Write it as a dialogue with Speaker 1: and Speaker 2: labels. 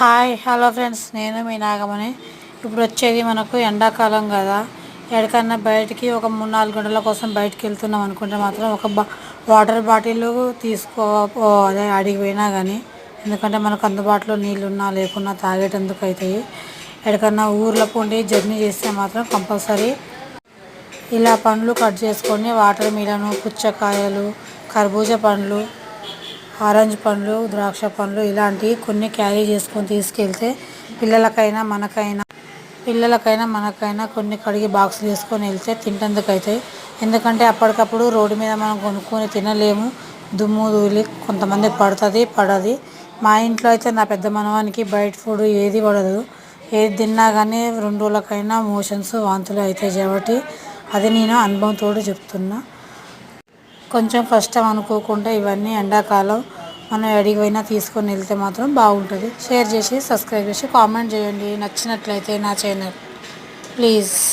Speaker 1: Hi hello friends నేను మీ నాగమని ఇప్పుడు వచ్చేది మనకు ఎండాకాలం కదా. ఎక్కడికన్నా బయటికి ఒక మూడు నాలుగు గంటల కోసం బయటికి వెళ్తున్నాం అనుకుంటే మాత్రం ఒక వాటర్ బాటిల్ తీసుకో అదే అడిగిపోయినా కానీ ఎందుకంటే మనకు అందుబాటులో నీళ్ళు ఉన్నా లేకున్నా తాగేటందుకు అవుతాయి ఎక్కడికన్నా ఊర్లో పోండి జర్నీ చేస్తే మాత్రం కంపల్సరీ ఇలా పండ్లు కట్ చేసుకొని వాటర్ మిలను పుచ్చకాయలు కర్బూజా పండ్లు ఆరెంజ్ పండ్లు ద్రాక్ష పండ్లు ఇలాంటివి కొన్ని క్యారీ చేసుకొని తీసుకెళ్తే పిల్లలకైనా మనకైనా పిల్లలకైనా మనకైనా కొన్ని కడిగి బాక్స్ వేసుకొని వెళ్తే తింటందుకు అవుతాయి ఎందుకంటే అప్పటికప్పుడు రోడ్డు మీద మనం కొనుక్కొని తినలేము. దుమ్ము ధూళి కొంతమంది పడుతుంది పడది. మా ఇంట్లో అయితే నా పెద్ద మనవానికి బయట ఫుడ్ ఏది పడదు ఏది తిన్నా కానీ రెండు రోజులకైనా మోషన్స్ వాంతులు అవుతాయి కాబట్టి అది నేను అనుభవంతో చెప్తున్నా. కొంచెం కష్టం అనుకోకుండా ఇవన్నీ ఎండాకాలం మనం ఎడికి పోయినా తీసుకొని వెళ్తే మాత్రం బాగుంటుంది. షేర్ చేసి సబ్స్క్రైబ్ చేసి కామెంట్ చేయండి. నచ్చినట్లయితే నా ఛానల్. ప్లీజ్.